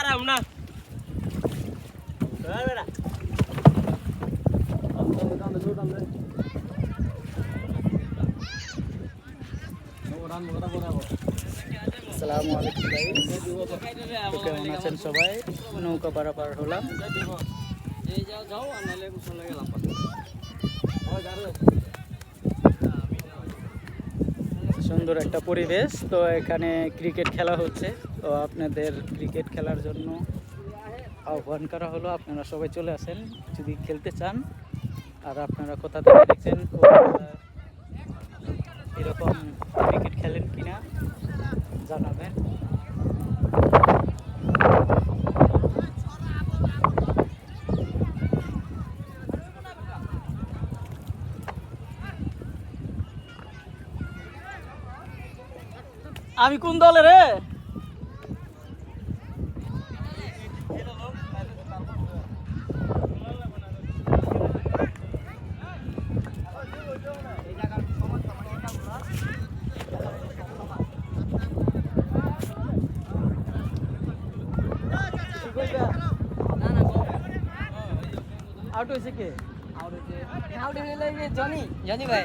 আরাম না। আসসালামু আলাইকুম কেমন আছেন সবাই? নৌকা পারাপার হলাম। এই যাও যাও আর নাহলে চলে গেলাম। সুন্দর একটা পরিবেশ। তো এখানে ক্রিকেট খেলা হচ্ছে। তো আপনাদের ক্রিকেট খেলার জন্য আহ্বান করা হলো। আপনারা সবাই চলে আসেন, যদি খেলতে চান। আর আপনারা কোথা থেকে দেখছেন এরকম ক্রিকেট আমি কোন দলে রে? আউট হয়েছে কে? আউট হয়েছে আউট হয়ে জনি। জনি ভাই।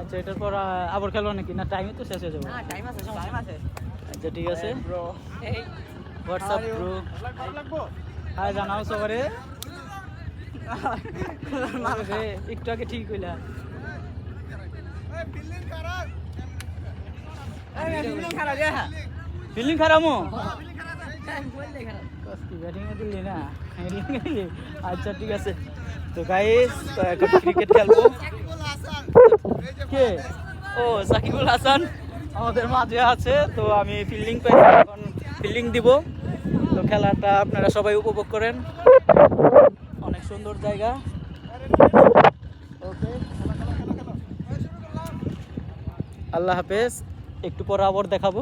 আচ্ছা এটার পর আবার খেলব নাকি? না টাইমে তো শেষ হয়ে যাবে। টাইম আছে টাইম আছে। আচ্ছা ঠিক আছে। ব্রো হোয়াটসঅ্যাপ ব্রো হাই জানাও সবারে। একটু আগে ঠিক হইলা। ফিল্ডিং খারাপ দিলি আচ্ছা ঠিক আছে। তো গাইস ক্রিকেট খেলব। কে? ও, সাকিবুল হাসান। আমাদের মাঝে আছে, তো আমি ফিল্ডিং পাইছি এখন ফিল্ডিং দিব। তো খেলাটা আপনারা সবাই উপভোগ করেন। অনেক সুন্দর জায়গা। ওকে আল্লাহ হাফেজ, একটু পরে আবার দেখাবো।